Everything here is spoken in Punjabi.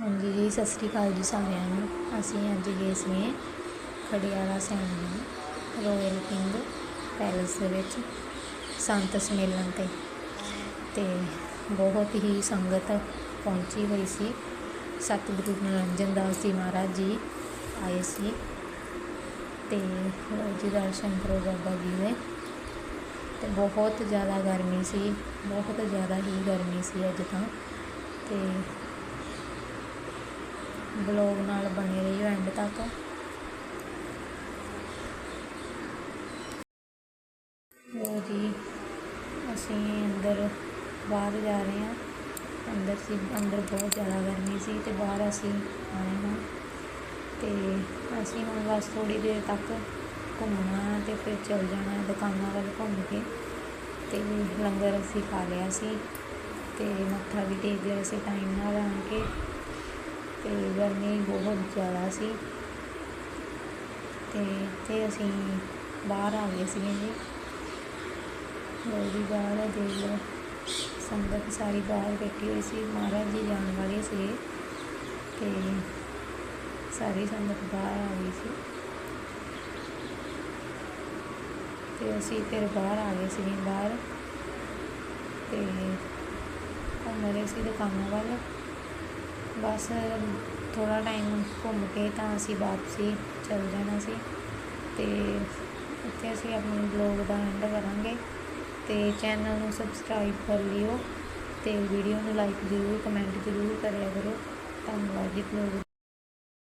ਹਾਂਜੀ ਜੀ, ਸਤਿ ਸ਼੍ਰੀ ਅਕਾਲ ਜੀ ਸਾਰਿਆਂ ਨੂੰ। ਅਸੀਂ ਅੱਜ ਗਏ ਸੀ Khadiala Saini royal king palace ਦੇ ਵਿੱਚ ਸੰਤ ਸਮੇਲਨ 'ਤੇ। ਤੇ ਬਹੁਤ ਹੀ ਸੰਗਤ ਪਹੁੰਚੀ ਹੋਈ ਸੀ। ਸਤਿਗੁਰੂ ਨਿਰੰਜਨ ਦਾਸ ਜੀ ਮਹਾਰਾਜ ਜੀ ਆਏ ਸੀ। ਤੇ ਲਓ ਜੀ ਦਰਸ਼ਨ ਕਰੋ ਬਾਬਾ ਜੀ ਦੇ। ਤੇ ਬਹੁਤ ਜ਼ਿਆਦਾ ਗਰਮੀ ਸੀ, ਬਹੁਤ ਜ਼ਿਆਦਾ ਹੀ ਗਰਮੀ ਸੀ ਅੱਜ ਤਾਂ। ਤੇ ਬਲੌਗ ਨਾਲ ਬਣੇ ਰਹੀਓ ਐਂਡ ਤੱਕ। ਲੋ ਜੀ, ਅਸੀਂ ਅੰਦਰ ਬਾਹਰ ਜਾ ਰਹੇ ਹਾਂ। ਅੰਦਰ ਸੀ, ਅੰਦਰ ਬਹੁਤ ਜ਼ਿਆਦਾ ਗਰਮੀ ਸੀ ਤੇ ਬਾਹਰ ਅਸੀਂ ਆਏ ਹਾਂ। ਤੇ ਅਸੀਂ ਹੁਣ ਬਸ ਥੋੜੀ ਦੇਰ ਤੱਕ ਘੁੰਮਣਾ ਤੇ ਫਿਰ ਚੱਲ ਜਾਣਾ ਦੁਕਾਨਾਂ ਵੱਲ ਘੁੰਮ ਕੇ। ਤੇ ਲੰਗਰ ਅਸੀਂ ਖਾ ਲਿਆ ਸੀ ਤੇ ਮੱਥਾ ਵੀ ਟੇਕ ਲਿਆ ਸੀ ਟਾਈਮ ਨਾਲ ਆਣ ਕੇ। ਤੇ ਗਰਮੀ ਬਹੁਤ ਜ਼ਿਆਦਾ ਸੀ। ਅਤੇ ਇੱਥੇ ਅਸੀਂ ਬਾਹਰ ਆ ਗਏ ਸੀਗੇ ਜੀ। ਲੋ ਜੀ, ਬਾਹਰ ਆ, ਦੇਖ ਲਓ। ਸੰਗਤ ਸਾਰੀ ਬਾਹਰ ਬੈਠੀ ਹੋਈ ਸੀ। ਮਹਾਰਾਜ ਜੀ ਜਾਣ ਵਾਲੇ ਸੀ ਤੇ ਸਾਰੀ ਸੰਗਤ ਬਾਹਰ ਆ ਗਈ ਸੀ। ਤੇ ਅਸੀਂ ਫਿਰ ਬਾਹਰ ਆ ਗਏ ਸੀਗੇ, ਬਾਹਰ। ਤੇ ਘੁੰਮ ਰਹੇ ਸੀ ਦੁਕਾਨਾਂ ਵੱਲ। ਬਸ ਥੋੜ੍ਹਾ ਟਾਈਮ ਘੁੰਮ ਕੇ ਤਾਂ ਅਸੀਂ ਵਾਪਸੀ ਚੱਲ ਜਾਣਾ ਸੀ ਅਤੇ ਇੱਥੇ ਅਸੀਂ ਆਪਣੇ ਬਲੌਗ ਦਾ ਐਂਡ ਕਰਾਂਗੇ ਅਤੇ ਚੈਨਲ ਨੂੰ ਸਬਸਕ੍ਰਾਈਬ ਕਰ ਲਿਓ ਅਤੇ ਵੀਡੀਓ ਨੂੰ ਲਾਈਕ ਜ਼ਰੂਰ ਕਮੈਂਟ ਜ਼ਰੂਰ ਕਰਿਆ ਕਰੋ ਧੰਨਵਾਦ ਜੀ ਬਲੌਗ